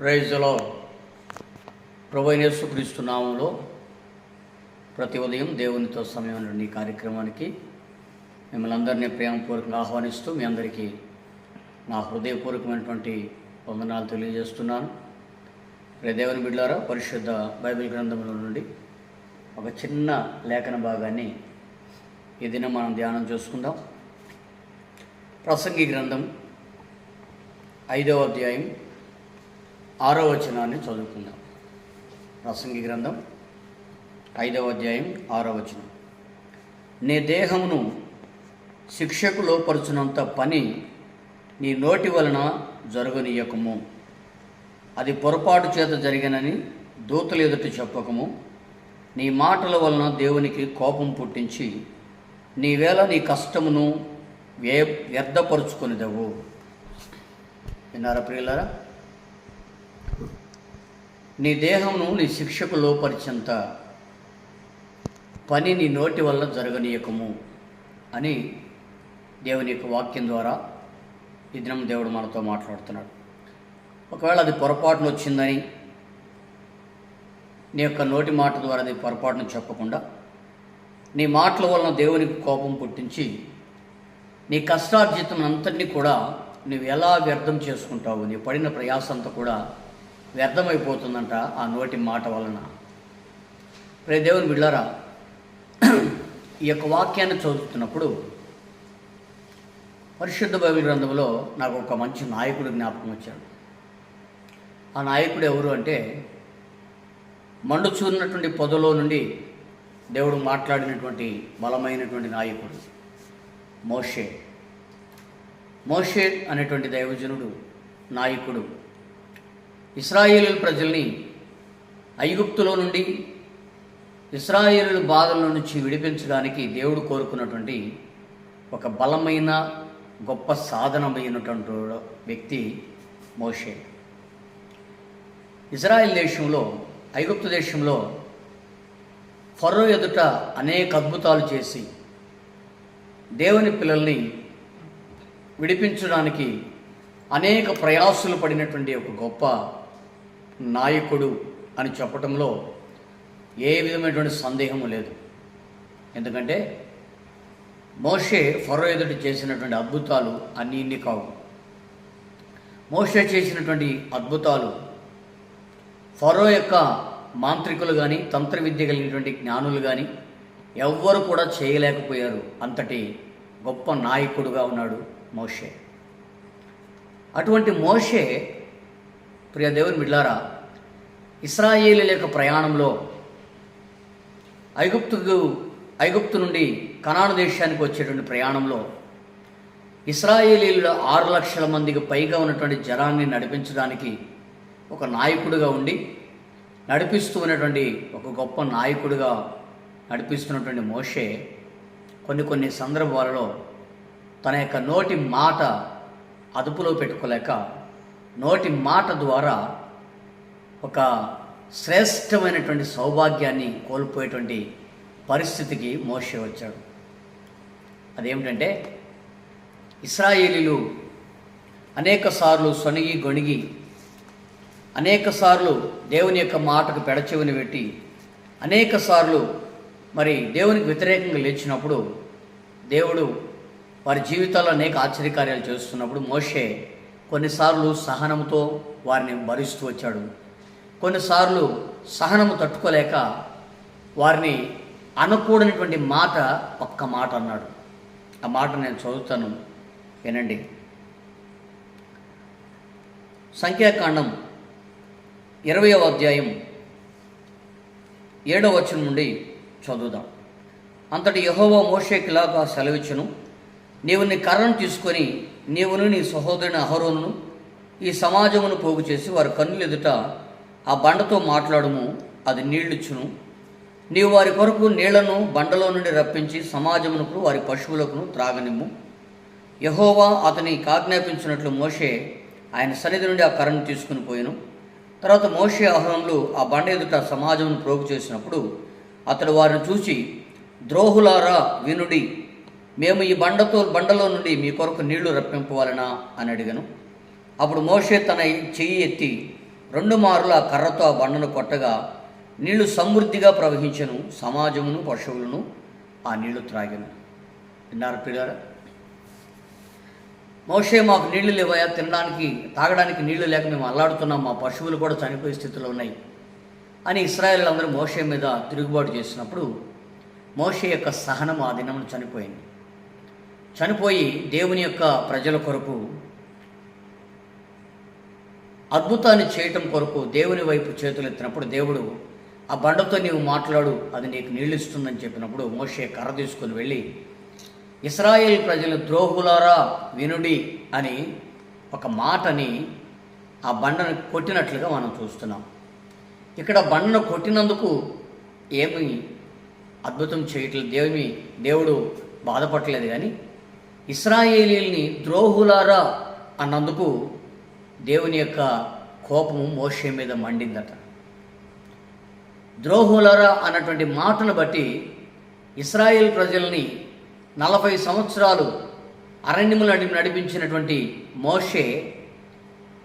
ప్రైజ్లో ప్రభైనేసు నామంలో ప్రతి ఉదయం దేవునితో సమయం నుండి ఈ కార్యక్రమానికి మిమ్మల్ని అందరినీ ప్రేమపూర్వకంగా ఆహ్వానిస్తూ మీ అందరికీ నా హృదయపూర్వకమైనటువంటి వందనాలు తెలియజేస్తున్నాను. దేవుని బిడ్డారా పరిశుద్ధ బైబిల్ గ్రంథంలో నుండి ఒక చిన్న లేఖన భాగాన్ని ఈ దినం మనం ధ్యానం చేసుకుందాం. ప్రసంగి గ్రంథం ఐదవ అధ్యాయం ఆరో వచనాన్ని చదువుకుందాం. ప్రసంగి గ్రంథం ఐదవ అధ్యాయం ఆరో వచనం. నీ దేహమును శిక్షకు లోపరుచినంత పని నీ నోటి వలన జరగనీయకము. అది పొరపాటు చేత జరిగినని దూతలు ఎదుట చెప్పకము. నీ మాటల వలన దేవునికి కోపం పుట్టించి నీవేళ నీ కష్టమును వ్యే విన్నారా ప్రియులారా? నీ దేహమును నీ శిక్షకు లోపరిచేంత. పని నీ నోటి వల్ల జరగనీయకము అని దేవుని యొక్క వాక్యం ద్వారా ఈ దినం దేవుడు మనతో మాట్లాడుతున్నాడు. ఒకవేళ అది పొరపాటున వచ్చిందని నీ యొక్క నోటి మాట ద్వారా అది పొరపాటును చెప్పకుండా నీ మాటల వలన దేవునికి కోపం పుట్టించి నీ కష్టార్జితం అంతటినీ కూడా నువ్వు ఎలా వ్యర్థం చేసుకుంటావు? నీ పడిన ప్రయాసంతా కూడా వ్యర్థమైపోతుందంట ఆ నోటి మాట వలన. ప్రే దేవుని బిళ్ళారా ఈ యొక్క వాక్యాన్ని చదువుతున్నప్పుడు పరిశుద్ధ బైబిల్ గ్రంథంలో నాకు ఒక మంచి నాయకుడు జ్ఞాపకం వచ్చాడు. ఆ నాయకుడు ఎవరు అంటే మండుచూరినటువంటి పొదలో నుండి దేవుడు మాట్లాడినటువంటి బలమైనటువంటి నాయకుడు మోషే. మోషే అనేటువంటి దైవజనుడు నాయకుడు. ఇస్రాయేలు ప్రజల్ని ఐగుప్తులో నుండి ఇస్రాయేలు బాధల నుంచి విడిపించడానికి దేవుడు కోరుకున్నటువంటి ఒక బలమైన గొప్ప సాధనమైనటువంటి వ్యక్తి మోషే. ఇజ్రాయెల్ దేశంలో ఐగుప్తు దేశంలో ఫరో ఎదుట అనేక అద్భుతాలు చేసి దేవుని పిల్లల్ని విడిపించడానికి అనేక ప్రయాసులు పడినటువంటి ఒక గొప్ప నాయకుడు అని చెప్పటంలో ఏ విధమైనటువంటి సందేహము లేదు. ఎందుకంటే మోషే ఫరో ఎదుట చేసినటువంటి అద్భుతాలు అన్నీ ఇన్ని కావు. మోషే చేసినటువంటి అద్భుతాలు ఫరో యొక్క మాంత్రికులు కానీ తంత్ర విద్య కలిగినటువంటి జ్ఞానులు కానీ ఎవ్వరు కూడా చేయలేకపోయారు. అంతటి గొప్ప నాయకుడుగా ఉన్నాడు మోషే. అటువంటి మోషే ప్రియ దేవుని బిడ్లారా ఇస్రాయేలీల యొక్క ప్రయాణంలో ఐగుప్తుకు ఐగుప్తు నుండి కనాను దేశానికి వచ్చేటువంటి ప్రయాణంలో ఇస్రాయేలీల ఆరు లక్షల మందికి పైగా ఉన్నటువంటి జనాన్ని నడిపించడానికి ఒక నాయకుడిగా ఉండి నడిపిస్తూ ఉన్నటువంటి ఒక గొప్ప నాయకుడిగా నడిపిస్తున్నటువంటి మోషే కొన్ని కొన్ని సందర్భాలలో తన యొక్క నోటి మాట అదుపులో పెట్టుకోలేక నోటి మాట ద్వారా ఒక శ్రేష్టమైనటువంటి సౌభాగ్యాన్ని కోల్పోయేటువంటి పరిస్థితికి మోసే వచ్చాడు. అదేమిటంటే ఇస్రాయేలీలు అనేక సార్లు సొనిగి గొణిగి అనేక సార్లు దేవుని యొక్క మాటకు పెడచెవిని పెట్టి అనేక సార్లు మరి దేవునికి వ్యతిరేకంగా లేచినప్పుడు దేవుడు వారి జీవితాల్లో అనేక ఆశ్చర్యకార్యాలు చేస్తున్నప్పుడు మోషే కొన్నిసార్లు సహనంతో వారిని భరిస్తూ వచ్చాడు. కొన్నిసార్లు సహనము తట్టుకోలేక వారిని అనకూడనటువంటి మాట ఒక్క మాట అన్నాడు. ఆ మాట నేను చదువుతాను. వినండి. సంఖ్యాకాండం ఇరవయవ అధ్యాయం ఏడవ వచనం నుండి చదువుదాం. అంతటి యహోవా మోషేకిలాగా సెలవిచ్చును. నీవు నీ కర్రను తీసుకొని నీవును నీ సహోదరుని అహరోను ఈ సమాజమును పోగు చేసి వారి కన్నులు ఎదుట ఆ బండతో మాట్లాడుము అది నీళ్ళిచ్చును నీవు వారి కొరకు నీళ్ళను బండలో నుండి రప్పించి సమాజమునకు వారి పశువులకు త్రాగనిమ్ము. యహోవా అతని కాజ్ఞాపించినట్లు మోషే ఆయన సన్నిధి నుండి ఆ కర్రను తీసుకుని పోయాను. తర్వాత మోషే అహరంలు ఆ బండ ఎదుట సమాజమును ప్రోగు చేసినప్పుడు అతడు వారిని చూసి ద్రోహులారా వినుడి మేము ఈ బండతో బండలో నుండి మీ కొరకు నీళ్ళు రప్పింపవాలనా అని అడిగాను. అప్పుడు మోషే తన చెయ్యి ఎత్తి రెండు మారుల కర్రతో ఆ బండను కొట్టగా నీళ్ళు సమృద్ధిగా ప్రవహించను సమాజమును పశువులను ఆ నీళ్ళు త్రాగను. విన్నారు పిల్లరా మోషే మాకు నీళ్ళు లేవయా తినడానికి తాగడానికి నీళ్ళు లేక మేము అల్లాడుతున్నాం మా పశువులు కూడా చనిపోయే స్థితిలో ఉన్నాయి అని ఇస్రాయేల్ అందరూ మోషే మీద తిరుగుబాటు చేసినప్పుడు మోషే యొక్క సహనం ఆ దినమున చనిపోయింది. చనిపోయి దేవుని యొక్క ప్రజల కొరకు అద్భుతాన్ని చేయటం కొరకు దేవుని వైపు చేతులు ఎత్తినప్పుడు దేవుడు ఆ బండతో నీవు మాట్లాడు అది నీకు నీళ్ళిస్తుందని చెప్పినప్పుడు మోషే కర్ర తీసుకొని వెళ్ళి ఇస్రాయేల్ ప్రజలు ద్రోహులారా వినుడి అని ఒక మాటని ఆ బండను కొట్టినట్లుగా మనం చూస్తున్నాం. ఇక్కడ బండను కొట్టినందుకు ఏమి అద్భుతం చేయట్లేదు దేవుని దేవుడు బాధపడలేదు కానీ ఇస్రాయేలీల్ని ద్రోహులారా అన్నందుకు దేవుని యొక్క కోపము మోషే మీద మండిందట. ద్రోహులరా అన్నటువంటి మాటను బట్టి ఇస్రాయేల్ ప్రజల్ని నలభై సంవత్సరాలు అరణ్యములు నడి నడిపించినటువంటి మోషే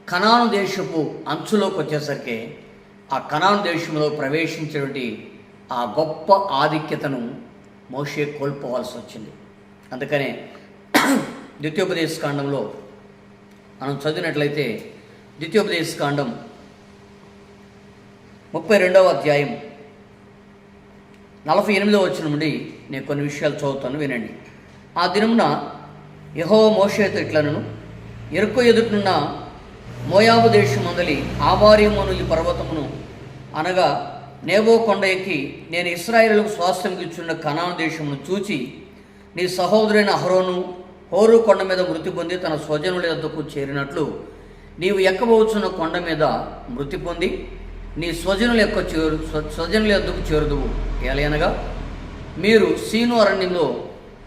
కనాను దేశపు అంచులోకి వచ్చేసరికి ఆ కనాను దేశంలో ప్రవేశించినటువంటి ఆ గొప్ప ఆధిక్యతను మోషే కోల్పోవాల్సి వచ్చింది. అందుకనే ద్వితీయోపదేశ కాండంలో మనం చదివినట్లయితే ద్వితీయోపదేశ కాండం ముప్పై రెండవ అధ్యాయం నలభై ఎనిమిదవ వచ్చిన నుండి నేను కొన్ని విషయాలు చదువుతాను వినండి. ఆ దినమున యహో మోషేత ఇట్లను ఎరుకు ఎదుటినున్న మోయాబు దేశం ఆవార్యమును ఈ పర్వతమును అనగా నేబో కొండ ఎక్కి నేను ఇస్రాయిలకు స్వాస్థ్యం ఇచ్చున్న కణాను దేశమును చూచి నీ సహోదరైన అహరోను హోరు కొండ మీద మృతి పొంది తన స్వజనుల యొద్దకు చేరినట్లు నీవు ఎక్కబోచున్న కొండ మీద మృతి పొంది నీ స్వజనుల యొక్క చేరు స్వజనుల యొద్దకు చేరుదువు. ఏలయనగా మీరు సీను అరణ్యంలో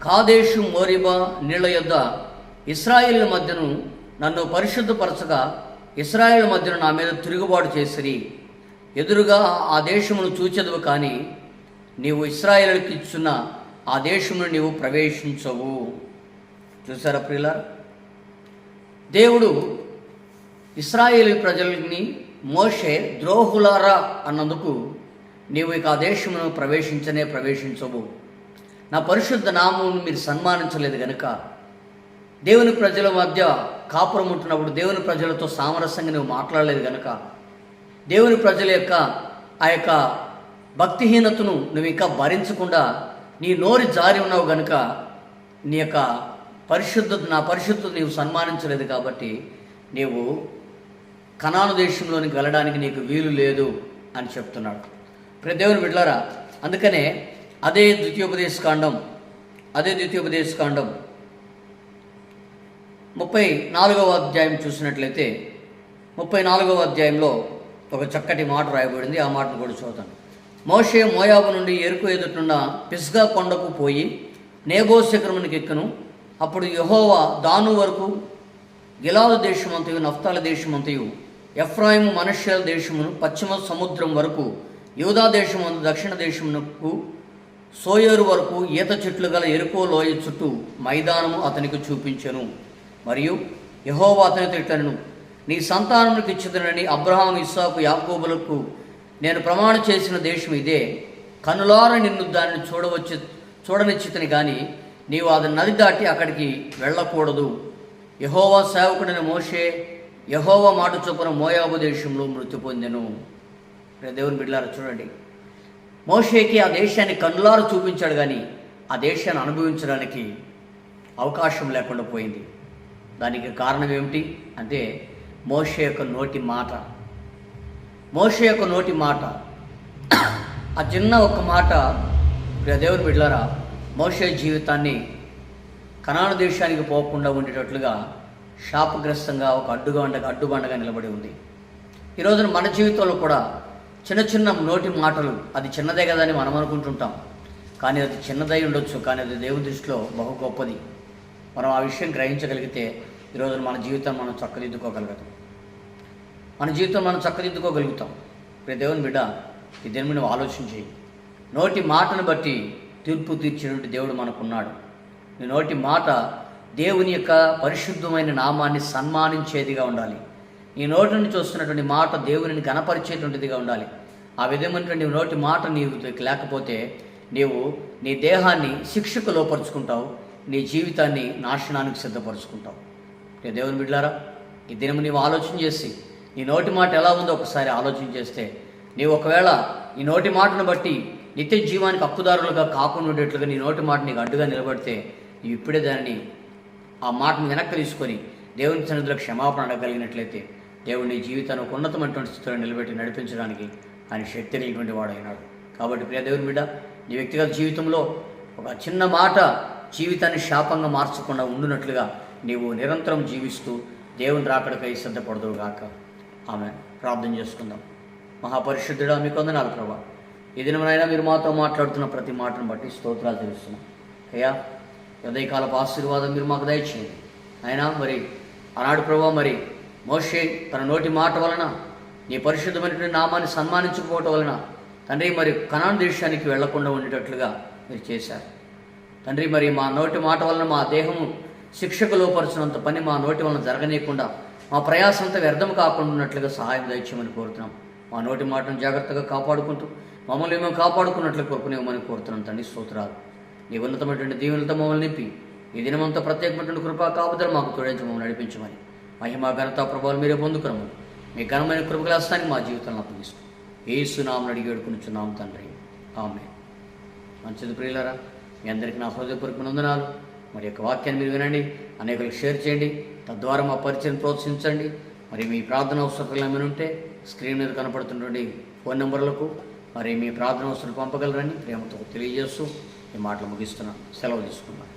కాదేశు మోరిబా నీళ్ళ యొద్ద ఇస్రాయిల్ మధ్యను నన్ను పరిశుద్ధపరచగా ఇస్రాయిల్ మధ్యను నా మీద తిరుగుబాటు చేసిరి. ఎదురుగా ఆ దేశమును చూచెదవు కానీ నీవు ఇస్రాయేల్కి ఇచ్చున్న ఆ దేశమును నీవు ప్రవేశించవు. చూసారా ప్రియుల దేవుడు ఇస్రాయేల్ ప్రజల్ని మోషే ద్రోహులారా అన్నందుకు నీవు ఇక ఆ దేశమును ప్రవేశించనే ప్రవేశించవు. నా పరిశుద్ధ నామమును మీరు సన్మానించలేదు గనుక దేవుని ప్రజల మధ్య కాపురం ఉంటున్నప్పుడు దేవుని ప్రజలతో సామరస్యంగా నువ్వు మాట్లాడలేదు కనుక దేవుని ప్రజల యొక్క ఆ యొక్క భక్తిహీనతను నువ్వు ఇంకా భరించకుండా నీ నోరి జారి ఉన్నావు గనుక నీ యొక్క పరిశుద్ధత నా పరిశుద్ధత నీవు సన్మానించలేదు కాబట్టి నీవు కణాను దేశంలోనికి వెళ్ళడానికి నీకు వీలు లేదు అని చెప్తున్నాడు. ప్రియ దేవుని బిడ్డలారా అందుకనే అదే ద్వితీయోపదేశ కాండం అదే ద్వితీయోపదేశ కాండం ముప్పై నాలుగవ అధ్యాయం చూసినట్లయితే ముప్పై నాలుగవ అధ్యాయంలో ఒక చక్కటి మాట రాయబడింది. ఆ మాటను కూడా చూద్దాం మోషే మోయాబు నుండి ఎరుకు ఎదుటినున్న పిస్గా కొండకు పోయి నేబో శిఖరమునికి ఎక్కను. అప్పుడు యహోవా దాను వరకు గిలాదు దేశమంతయు నఫ్తాల దేశమంతయు ఎఫ్రాయిము మనష్యాల దేశమును పశ్చిమ సముద్రం వరకు యూదా దేశమందు దక్షిణ దేశమునకు సోయేరు వరకు ఈత చెట్లు గల ఎరుకో లోయ చుట్టూ మైదానము అతనికి చూపించెను. మరియు యహోవా అతని తిట్టను నీ సంతానములకు ఇచ్చుదనని అబ్రహాం ఇస్సాకు యాకోబులకు నేను ప్రమాణం చేసిన దేశం ఇదే. కనులార నిన్ను దానిని చూడవచ్చు చూడనిచ్చితని కానీ నీవు అది నది దాటి అక్కడికి వెళ్ళకూడదు. యహోవా సేవకుడైన మోషే యహోవా మాట చొప్పున మోయాబు దేశంలో మృతి పొందెను. దేవుని బిడ్డలారా చూడండి. మోషేకి ఆ దేశాన్ని కన్నులారు చూపించాడు కానీ ఆ దేశాన్ని అనుభవించడానికి అవకాశం లేకుండా పోయింది. దానికి కారణం ఏమిటి అంటే మోషే యొక్క నోటి మాట. మోషే యొక్క నోటి మాట. ఆ చిన్న ఒక మాట దేవుని బిడ్డలారా మోషే జీవితాన్ని కనాడు దేశానికి పోకుండా ఉండేటట్లుగా శాపగ్రస్తంగా ఒక అడ్డుగండ అడ్డుబండగా నిలబడి ఉంది. ఈ రోజున మన జీవితంలో కూడా చిన్న చిన్న నోటి మాటలు అది చిన్నదే కదా అని మనం అనుకుంటుంటాం. కానీ అది చిన్నదై ఉండొచ్చు కానీ అది దేవుని దృష్టిలో బహు గొప్పది. మనం ఆ విషయం గ్రహించగలిగితే ఈ మన జీవితం మనం చక్కదిద్దుకోగలుగుతాం మన జీవితం మనం చక్కదిద్దుకోగలుగుతాం. ప్రతి దేవుని బిడ్డ ఈ దేని మీద ఆలోచించి నోటి మాటను బట్టి తీర్పు తీర్చినటువంటి దేవుడు మనకున్నాడు. నీ నోటి మాట దేవుని యొక్క పరిశుద్ధమైన నామాన్ని సన్మానించేదిగా ఉండాలి. నీ నోటి నుంచి వస్తున్నటువంటి మాట దేవునిని గణపరిచేటువంటిదిగా ఉండాలి. ఆ విధమైనటువంటి నోటి మాట నీవు లేకపోతే నీవు నీ దేహాన్ని శిక్షకు లోపరుచుకుంటావు. నీ జీవితాన్ని నాశనానికి సిద్ధపరుచుకుంటావు. నీ దేవుని బిడ్డారా ఈ దినం నీవు ఆలోచన చేసి నీ నోటి మాట ఎలా ఉందో ఒకసారి ఆలోచన చేస్తే నీవు ఒకవేళ ఈ నోటి మాటను బట్టి నిత్య జీవానికి హక్కుదారులుగా కాకుండా ఉండేట్లుగా నీ నోటి మాట నీకు అడ్డుగా నిలబడితే నీవు ఇప్పుడే దానిని ఆ మాటను వెనక్కి తీసుకొని దేవుని సన్నిధిలో క్షమాపణ అడగలిగినట్లయితే దేవుడు జీవితానికి ఉన్నతమైనటువంటి స్థితిలో నిలబెట్టి నడిపించడానికి ఆయన శక్తి కలిగినటువంటి వాడైనాడు. కాబట్టి ప్రియ దేవుని బిడ్డ నీ వ్యక్తిగత జీవితంలో ఒక చిన్న మాట జీవితాన్ని శాపంగా మార్చకుండా ఉండునట్లుగా నీవు నిరంతరం జీవిస్తూ దేవుని రాకడకై సిద్ధపడదు గాక. ఆమె ప్రార్థన చేసుకుందాం. మహాపరిశుద్ధుడా మీకు వందనాలు ప్రభా. ఈ దినమైనా మీరు మాతో మాట్లాడుతున్న ప్రతి మాటను బట్టి స్తోత్రాలు తెలుస్తున్నాం. అయ్యా ఉదయకాలపు ఆశీర్వాదం మీరు మాకు దయచేయండి. అయినా మరి ఆనాడు ప్రభా మరి మోషే తన నోటి మాట వలన నీ పరిశుద్ధమైనటువంటి నామాన్ని సన్మానించకపోవటం వలన తండ్రి మరి కనాన్ దేశానికి వెళ్ళకుండా ఉండేటట్లుగా మీరు చేశారు. తండ్రి మరి మా నోటి మాట వలన మా దేహము శిక్షకు లోపరిచినంత పని మా నోటి వలన జరగనీయకుండా మా ప్రయాసంతా వ్యర్థం కాకుండా ఉన్నట్లుగా సహాయం దయచేయమని కోరుతున్నాం. మా నోటి మాటను జాగ్రత్తగా కాపాడుకుంటూ మమ్మల్ని మేము కాపాడుకున్నట్లు కృపనివ్వమని కోరుతున్నాం తండ్రి స్తోత్రాలు. నీ ఉన్నతమైనటువంటి దీవెనలతో మమ్మల్ని నింపి ఈ దినమంతా ప్రత్యేకమైనటువంటి కృపా కాపుదలు మాకు తోడించి మమ్మల్ని నడిపించమని. మహిమా ఘనత ప్రభావాలు మీరే పొందుకురమని మీ ఘనమైన కృపగల మా జీవితంలో అప్పగిస్తాం ఏ సునామని అడిగి వేడుకునిచున్నాం తండ్రి. ఆమె మంచిది ప్రియులరా మీ అందరికీ నా హృదయపూర్వక వందనాలు. మరి యొక్క వాక్యాన్ని మీరు వినండి అనేకులకు షేర్ చేయండి తద్వారా మా పరిచయం ప్రోత్సహించండి. మరి మీ ప్రార్థన అవసరాలు ఏమైనా ఉంటే స్క్రీన్ మీద కనపడుతున్నటువంటి ఫోన్ నెంబర్లకు మరి మీ ప్రార్థన వస్తువులు పంపగలరని ప్రేమతో తెలియజేస్తూ ఈ మాటలు ముగిస్తున్నాను సెలవు తీసుకున్నాను.